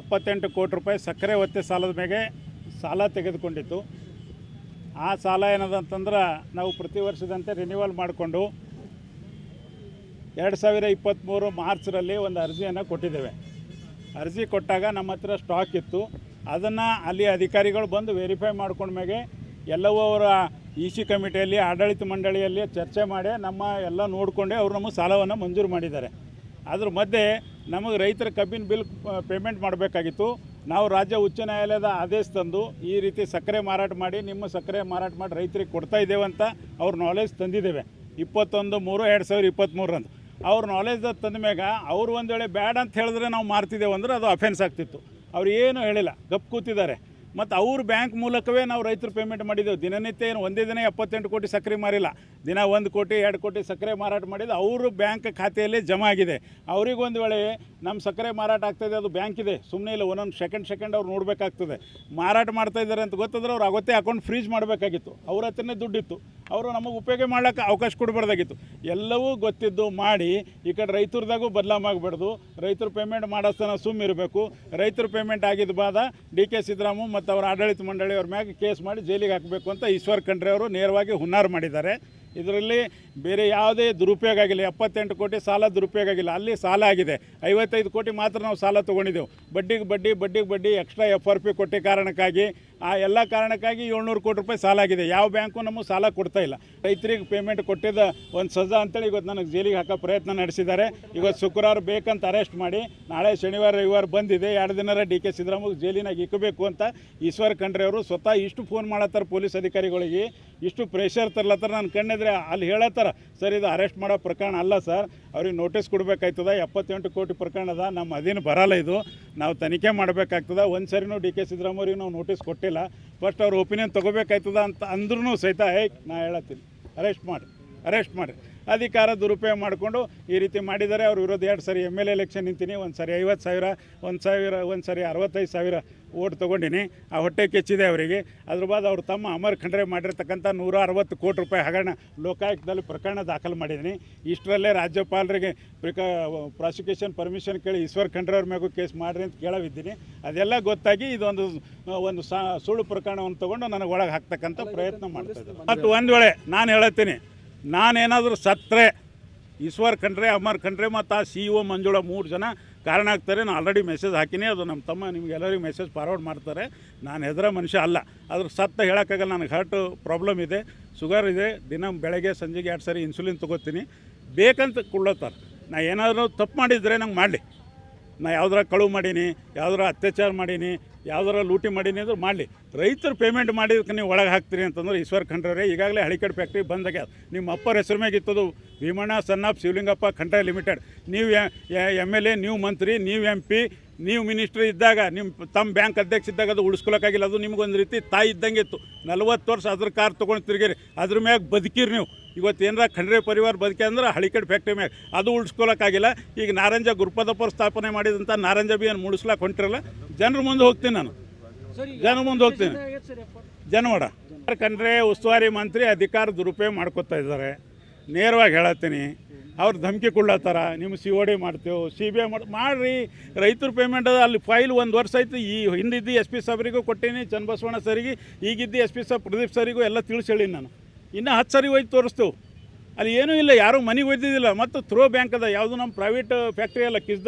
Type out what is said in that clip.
ಎಪ್ಪತ್ತೆಂಟು ಕೋಟಿ ರೂಪಾಯಿ ಸಕ್ಕರೆ ಒತ್ತೆ ಸಾಲದ ಮೇಲೆ ಸಾಲ ತೆಗೆದುಕೊಂಡಿತ್ತು. ಆ ಸಾಲ ಏನದಂತಂದ್ರೆ ನಾವು ಪ್ರತಿ ವರ್ಷದಂತೆ ರಿನ್ಯೂವಲ್ ಮಾಡಿಕೊಂಡು ಎರಡು ಸಾವಿರ ಇಪ್ಪತ್ತ್ಮೂರು ಮಾರ್ಚ್ರಲ್ಲಿ ಒಂದು ಅರ್ಜಿಯನ್ನು ಕೊಟ್ಟಿದ್ದೇವೆ. ಅರ್ಜಿ ಕೊಟ್ಟಾಗ ನಮ್ಮ ಹತ್ರ ಸ್ಟಾಕ್ ಇತ್ತು. ಅದನ್ನು ಅಲ್ಲಿ ಅಧಿಕಾರಿಗಳು ಬಂದು ವೆರಿಫೈ ಮಾಡ್ಕೊಂಡ್ಮೇಲೆ ಎಲ್ಲವೂ ಅವರ ಇ ಸಿ ಕಮಿಟಿಯಲ್ಲಿ ಆಡಳಿತ ಮಂಡಳಿಯಲ್ಲಿ ಚರ್ಚೆ ಮಾಡಿ ನಮ್ಮ ಎಲ್ಲ ನೋಡಿಕೊಂಡೆ ಅವರು ನಮ್ಮ ಸಾಲವನ್ನು ಮಂಜೂರು ಮಾಡಿದ್ದಾರೆ. ಅದ್ರ ಮಧ್ಯೆ ನಮಗೆ ರೈತರ ಕಬ್ಬಿನ ಬಿಲ್ ಪೇಮೆಂಟ್ ಮಾಡಬೇಕಾಗಿತ್ತು. ನಾವು ರಾಜ್ಯ ಉಚ್ಚ ನ್ಯಾಯಾಲಯದ ಆದೇಶ ತಂದು ಈ ರೀತಿ ಸಕ್ಕರೆ ಮಾರಾಟ ಮಾಡಿ, ನಿಮ್ಮ ಸಕ್ಕರೆ ಮಾರಾಟ ಮಾಡಿ ರೈತರಿಗೆ ಕೊಡ್ತಾ ಇದ್ದೇವೆ ಅಂತ ಅವ್ರ ನಾಲೆಜ್ ತಂದಿದ್ದೇವೆ. ಇಪ್ಪತ್ತೊಂದು ಮೂರು, ಎರಡು ಸಾವಿರ ಇಪ್ಪತ್ತ್ಮೂರರಂದು ಅವ್ರ ನಾಲೆಜ್ ತಂದ ಮ್ಯಾಗ ಅವ್ರು ಒಂದು ವೇಳೆ ಬ್ಯಾಡ್ ಅಂತ ಹೇಳಿದ್ರೆ ನಾವು ಮಾರ್ತಿದ್ದೇವೆ ಅಂದ್ರೆ ಅದು ಅಫೆನ್ಸ್ ಆಗ್ತಿತ್ತು. ಅವ್ರು ಏನು ಹೇಳಿಲ್ಲ. ಗಪ್ ಕೂತಿದ್ದಾರೆ. ಮತ್ತು ಅವ್ರ ಬ್ಯಾಂಕ್ ಮೂಲಕವೇ ನಾವು ರೈತರು ಪೇಮೆಂಟ್ ಮಾಡಿದ್ದೆವು ದಿನನಿತ್ಯ ಏನು ಒಂದೇ ದಿನ ಎಪ್ಪತ್ತೆಂಟು ಕೋಟಿ ಸಕ್ಕರೆ ಮಾರಿಲ್ಲ. ದಿನ ಒಂದು ಕೋಟಿ, ಎರಡು ಕೋಟಿ ಸಕ್ಕರೆ ಮಾರಾಟ ಮಾಡಿದ್ದು ಅವರು ಬ್ಯಾಂಕ್ ಖಾತೆಯಲ್ಲಿ ಜಮಾ ಆಗಿದೆ. ಅವ್ರಿಗೆ ಒಂದು ವೇಳೆ ನಮ್ಮ ಸಕ್ಕರೆ ಮಾರಾಟ ಆಗ್ತಾಯಿದೆ ಅದು ಬ್ಯಾಂಕ್ ಇದೆ. ಸುಮ್ಮನೆ ಇಲ್ಲ, ಒಂದೊಂದು ಸೆಕೆಂಡ್ ಸೆಕೆಂಡ್ ಅವ್ರು ನೋಡಬೇಕಾಗ್ತದೆ. ಮಾರಾಟ ಮಾಡ್ತಾ ಇದ್ದಾರೆ ಅಂತ ಗೊತ್ತಾದ್ರೆ ಅವ್ರು ಅವತ್ತೇ ಅಕೌಂಟ್ ಫ್ರೀಜ್ ಮಾಡಬೇಕಾಗಿತ್ತು. ಅವ್ರ ಹತ್ರನೇ ದುಡ್ಡಿತ್ತು. ಅವರು ನಮಗೆ ಉಪಯೋಗ ಮಾಡ್ಲಿಕ್ಕೆ ಅವಕಾಶ ಕೊಡಬಾರ್ದಾಗಿತ್ತು. ಎಲ್ಲವೂ ಗೊತ್ತಿದ್ದು ಮಾಡಿ ಈ ಕಡೆ ರೈತರದಾಗೂ ಬದಲಾಮಾಗಬಾರ್ದು ರೈತರು ಪೇಮೆಂಟ್ ಮಾಡೋಸ್ತನ ಸುಮ್ಮ ಇರಬೇಕು. ರೈತರು ಪೇಮೆಂಟ್ ಆಗಿದ್ದ ಬಾದ ಡಿ ಕೆ ಸಿದ್ದರಾಮು ಮತ್ತು ಅವರ ಆಡಳಿತ ಮಂಡಳಿಯವ್ರ ಮ್ಯಾಗೆ ಕೇಸ್ ಮಾಡಿ ಜೈಲಿಗೆ ಹಾಕಬೇಕು ಅಂತ ಈಶ್ವರ್ ಖಂಡ್ರೆ ಅವರು ನೇರವಾಗಿ ಹುನ್ನಾರ ಮಾಡಿದ್ದಾರೆ. ಇದರಲ್ಲಿ ಬೇರೆ ಯಾವುದೇ ದುರುಪಯೋಗ ಆಗಿಲ್ಲ. ಎಪ್ಪತ್ತೆಂಟು ಕೋಟಿ ಸಾಲ ದುರುಪಯೋಗ ಆಗಿಲ್ಲ. ಅಲ್ಲಿ ಸಾಲ ಆಗಿದೆ. ಐವತ್ತೈದು ಕೋಟಿ ಮಾತ್ರ ನಾವು ಸಾಲ ತೊಗೊಂಡಿದ್ದೆವು. ಬಡ್ಡಿಗೆ ಬಡ್ಡಿ ಬಡ್ಡಿಗೆ ಬಡ್ಡಿ ಎಕ್ಸ್ಟ್ರಾ ಎಫ್ ಆರ್ ಪಿ ಕೊಟ್ಟ ಕಾರಣಕ್ಕಾಗಿ, ಆ ಎಲ್ಲ ಕಾರಣಕ್ಕಾಗಿ ಏಳ್ನೂರು ಕೋಟಿ ರೂಪಾಯಿ ಸಾಲ ಆಗಿದೆ. ಯಾವ ಬ್ಯಾಂಕು ನಮಗೆ ಸಾಲ ಕೊಡ್ತಾ ಇಲ್ಲ. ರೈತರಿಗೆ ಪೇಮೆಂಟ್ ಕೊಟ್ಟಿದ್ದ ಒಂದು ಸಜಾ ಅಂತೇಳಿ ಇವತ್ತು ನನಗೆ ಜೈಲಿಗೆ ಹಾಕೋ ಪ್ರಯತ್ನ ನಡೆಸಿದ್ದಾರೆ. ಇವತ್ತು ಶುಕ್ರವಾರ ಬೇಕಂತ ಅರೆಸ್ಟ್ ಮಾಡಿ, ನಾಳೆ ಶನಿವಾರ, ರವಿವಾರ ಬಂದಿದೆ. ಎರಡು ದಿನ ಡಿ ಕೆ ಸಿದ್ದರಾಮಯ್ಯ ಜೈಲಿನಾಗ ಇಕ್ಕಬೇಕು ಅಂತ ಈಶ್ವರ್ ಖಂಡ್ರೆ ಅವರು ಸ್ವತಃ ಇಷ್ಟು ಫೋನ್ ಮಾಡತ್ತಾರ ಪೊಲೀಸ್ ಅಧಿಕಾರಿಗಳಿಗೆ. ಇಷ್ಟು ಪ್ರೆಷರ್ ತರ್ಲತ್ತಾರ? ನಾನು ಕಣ್ಣಿದ್ರೆ ಅಲ್ಲಿ ಹೇಳತ್ತಾರ, ಸರ್, ಇದು ಅರೆಸ್ಟ್ ಮಾಡೋ ಪ್ರಕರಣ ಅಲ್ಲ ಸರ್. ಅವ್ರಿಗೆ ನೋಟಿಸ್ ಕೊಡಬೇಕಾಯ್ತದ? ಎಪ್ಪತ್ತೆಂಟು ಕೋಟಿ ಪ್ರಕರಣದ ನಮ್ಮ ಅದೇನು ಬರಲ್ಲ ಇದು. ನಾವು ತನಿಖೆ ಮಾಡಬೇಕಾಗ್ತದ. ಒಂದು ಸರಿನೂ ಡಿ ಕೆ ಸಿದ್ದರಾಮಯ್ಯವ್ರಿಗೆ ನಾವು ನೋಟಿಸ್ ಕೊಟ್ಟಿಲ್ಲ. ಫಸ್ಟ್ ಅವ್ರ ಒಪಿನಿಯನ್ ತೊಗೋಬೇಕಾಯ್ತದ ಅಂತ ಅಂದ್ರೂ ಸಹಿತ ಹೇ ನಾ ಹೇಳತ್ತೀನಿ. ಅರೆಸ್ಟ್ ಮಾಡಿ. ಅರೆಸ್ಟ್ ಮಾಡಿ. ಅಧಿಕಾರ ದುರುಪಯೋಗ ಮಾಡಿಕೊಂಡು ಈ ರೀತಿ ಮಾಡಿದ್ದಾರೆ ಅವ್ರ ವಿರೋಧ ಎರಡು ಸರಿ ಎಂ ಎಲ್ ಎಲೆಕ್ಷನ್ ನಿಂತೀನಿ. ಒಂದು ಸರಿ ಐವತ್ತು ಸಾವಿರ, ಒಂದು ಸಾವಿರ ಒಂದು ಸರಿ ಅರವತ್ತೈದು ಸಾವಿರ ಓಟ್ ತೊಗೊಂಡಿನಿ ಆ ಹೊಟ್ಟೆ ಕೆಚ್ಚಿದೆ ಅವರಿಗೆ. ಅದ್ರ ಬಾದ ಅವ್ರ ತಮ್ಮ ಅಮರ್ ಖಂಡ್ರೆ ಮಾಡಿರ್ತಕ್ಕಂಥ ನೂರ ಅರವತ್ತು ಕೋಟಿ ರೂಪಾಯಿ ಹಗರಣ ಲೋಕಾಯುಕ್ತದಲ್ಲಿ ಪ್ರಕರಣ ದಾಖಲು ಮಾಡಿದ್ದೀನಿ ಇಷ್ಟರಲ್ಲೇ ರಾಜ್ಯಪಾಲರಿಗೆ ಪ್ರಿಕ ಪ್ರಾಸಿಕ್ಯೂಷನ್ ಪರ್ಮಿಷನ್ ಕೇಳಿ ಈಶ್ವರ್ ಖಂಡ್ರೆ ಅವ್ರ ಮ್ಯಾಗೂ ಕೇಸ್ ಮಾಡಿರಿ ಅಂತ ಕೇಳವಿದ್ದೀನಿ. ಅದೆಲ್ಲ ಗೊತ್ತಾಗಿ ಇದೊಂದು ಒಂದು ಸುಳ್ಳು ಪ್ರಕರಣವನ್ನು ತೊಗೊಂಡು ನನಗೆ ಒಳಗೆ ಹಾಕ್ತಕ್ಕಂಥ ಪ್ರಯತ್ನ ಮಾಡ್ತಾ ಇದ್ದಾರೆ. ಮತ್ತು ಒಂದು ವೇಳೆ ನಾನು ಹೇಳತ್ತೀನಿ ನಾನೇನಾದರೂ ಸತ್ತರೆ ಈಶ್ವರ್ ಖಂಡ್ರೆ ಅಮರ್ ಖಂಡ್ರೆ ಮತ್ತು ಆ ಸಿ ಇ ಒ ಮಂಜುಳ ಮೂರು ಜನ ಕಾರಣ ಆಗ್ತಾರೆ, ನಾನು ಆಲ್ರೆಡಿ ಮೆಸೇಜ್ ಹಾಕಿನಿ, ಅದು ನಮ್ಮ ತಮ್ಮ ನಿಮ್ಗೆ ಎಲ್ಲರಿಗೂ ಮೆಸೇಜ್ ಫಾರ್ವರ್ಡ್ ಮಾಡ್ತಾರೆ. ನಾನು ಹೆದರ ಮನುಷ್ಯ ಅಲ್ಲ ಅದ್ರ ಸತ್ತ ಹೇಳೋಕ್ಕಾಗಲ್ಲ, ನನಗೆ ಹಾರ್ಟ್ ಪ್ರಾಬ್ಲಮ್ ಇದೆ ಶುಗರ್ ಇದೆ, ದಿನ ಬೆಳಗ್ಗೆ ಸಂಜೆಗೆ ಎರಡು ಸಾರಿ ಇನ್ಸುಲಿನ್ ತೊಗೋತೀನಿ. ಬೇಕಂತ ಕೊಡ್ಲತ್ತಾರೆ ನಾ ಏನಾದರೂ ತಪ್ಪು ಮಾಡಿದರೆ ನಂಗೆ ಮಾಡಲಿ. ನಾ ಯಾವ್ದಾರ ಕಳುವು ಮಾಡೀನಿ ಯಾವ್ದಾರ ಅತ್ಯಾಚಾರ ಮಾಡೀನಿ ಯಾವ್ದಾರ ಲೂಟಿ ಮಾಡೀನಿ ಅಂದ್ರೆ ಮಾಡಲಿ. ರೈತರು ಪೇಮೆಂಟ್ ಮಾಡಿದಕ್ಕೆ ನೀವು ಒಳಗೆ ಹಾಕ್ತೀರಿ ಅಂತಂದ್ರೆ ಈಶ್ವರ್ ಖಂಡ್ರೆ, ಈಗಾಗಲೇ ಹಳಿಕಡ್ ಫ್ಯಾಕ್ಟ್ರಿ ಬಂದಾಗ್ಯದ ನಿಮ್ಮ ಅಪ್ಪರ ಹೆಸರು ಮ್ಯಾಗ ಇತ್ತದು Bhimanna son of Shivalingappa Khandre limited ನೀವು ಎಂ ಎಲ್ ಎ ನೀವು ಮಂತ್ರಿ, ನೀವು ಎಂ ಪಿ ನೀವು ಮಿನಿಸ್ಟ್ರಿ ಇದ್ದಾಗ ನಿಮ್ಮ ತಮ್ಮ ಬ್ಯಾಂಕ್ ಅಧ್ಯಕ್ಷ ಇದ್ದಾಗ ಅದು ಉಳಿಸ್ಕೊಳಕ್ಕಾಗಿಲ್ಲ. ಅದು ನಿಮ್ಗೊಂದು ರೀತಿ ತಾಯಿ ಇದ್ದಂಗೆ ಇತ್ತು. ನಲ್ವತ್ತು ವರ್ಷ ಅದ್ರ ಕಾರ್ ತೊಗೊಂಡು ತಿರುಗಿರಿ. ಅದ್ರ ಮ್ಯಾಗ ಬದುಕಿರಿ ನೀವು. ಇವತ್ತು ಏನಾರ ಖಂಡ್ರೆ ಪರಿವಾರ ಬದುಕಿ ಅಂದ್ರೆ ಹಳಿಕಡ್ ಫ್ಯಾಕ್ಟ್ರಿ ಮ್ಯಾಗ. ಅದು ಉಳಿಸ್ಕೊಳಕ್ಕಾಗಿಲ್ಲ. ಈಗ ನಾರಂಜ ಗುರುಪದಪ್ಪರು ಸ್ಥಾಪನೆ ಮಾಡಿದಂಥ ನಾರಂಜ ಬಿ ಏನು ಮುಡಿಸ್ಲಾಕ್ ಹೊಂಟಿರಲ್ಲ ಜನರ ಮುಂದೆ ಹೋಗ್ತೀನಿ ನಾನು. ಜನರ ಮುಂದೆ ಹೋಗ್ತೀನಿ. ಜನವಾಡ. ಕಂಡ್ರೆ ಉಸ್ತುವಾರಿ ಮಂತ್ರಿ ಅಧಿಕಾರ ದುರುಪಯೋಗ ಮಾಡ್ಕೊತಾ ಇದ್ದಾರೆ. ನೇರವಾಗಿ ಹೇಳತ್ತೀನಿ. ಅವ್ರು ಧಮಕಿ ಕೊಡ್ಲತ್ತಾರ. ನಿಮ್ಮ ಸಿ ಒ ಡಿ ಮಾಡ್ತೇವೆ ಸಿ ಬಿ ಐ ಮಾಡಿ ಮಾಡಿರಿ. ರೈತರ ಪೇಮೆಂಟ್ ಅದ ಅಲ್ಲಿ ಫೈಲ್ ಒಂದು ವರ್ಷ ಆಯ್ತು ಈ ಹಿಂದಿದ್ದು ಎಸ್ ಪಿ ಸಾಬ್ರಿಗೂ ಕೊಟ್ಟೀನಿ ಚನ್ನಬಸವಣ್ಣ ಸರಿಗೆ ಈಗಿದ್ದು ಎಸ್ ಪಿ ಸಾಬ್ ಪ್ರದೀಪ್ ಸರಿಗೂ ಎಲ್ಲ ತಿಳಿಸಿ ಹೇಳೀನಿ ನಾನು. ಇನ್ನೂ ಹತ್ತು ಸರಿ ಹೋಯ್ತು ತೋರಿಸ್ತೇವೆ. ಅಲ್ಲಿ ಏನೂ ಇಲ್ಲ ಯಾರೂ ಮನೆಗೆ ಒಯ್ದಿದ್ದಿಲ್ಲ ಮತ್ತು ಥ್ರೋ ಬ್ಯಾಂಕ್ ಅದ ಯಾವುದು ನಮ್ಮ ಪ್ರೈವೇಟ್ ಫ್ಯಾಕ್ಟ್ರಿ ಅಲ್ಲ ಕಿಸ್ದ